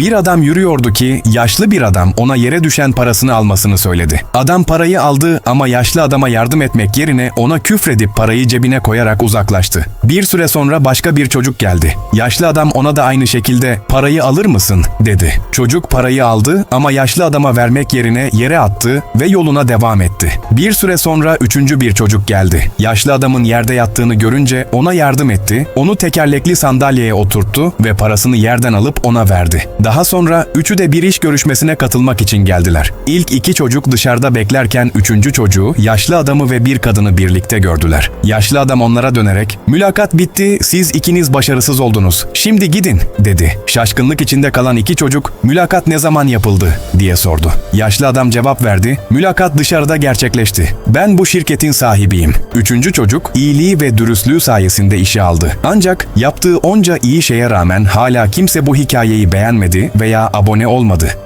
Bir adam yürüyordu ki yaşlı bir adam ona yere düşen parasını almasını söyledi. Adam parayı aldı ama yaşlı adama yardım etmek yerine ona küfredip parayı cebine koyarak uzaklaştı. Bir süre sonra başka bir çocuk geldi. Yaşlı adam ona da aynı şekilde parayı alır mısın dedi. Çocuk parayı aldı ama yaşlı adama vermek yerine yere attı ve yoluna devam etti. Bir süre sonra üçüncü bir çocuk geldi. Yaşlı adamın yerde yattığını görünce ona yardım etti, onu tekerlekli sandalyeye oturttu ve parasını yerden alıp ona verdi. Daha sonra üçü de bir iş görüşmesine katılmak için geldiler. İlk iki çocuk dışarıda beklerken üçüncü çocuğu, yaşlı adamı ve bir kadını birlikte gördüler. Yaşlı adam onlara dönerek, mülakat bitti, siz ikiniz başarısız oldunuz, şimdi gidin, dedi. Şaşkınlık içinde kalan iki çocuk, mülakat ne zaman yapıldı, diye sordu. Yaşlı adam cevap verdi, mülakat dışarıda gerçekleşti. Ben bu şirketin sahibiyim. Üçüncü çocuk, iyiliği ve dürüstlüğü sayesinde işe aldı. Ancak yaptığı onca iyi şeye rağmen hala kimse bu hikayeyi veya abone olmadı.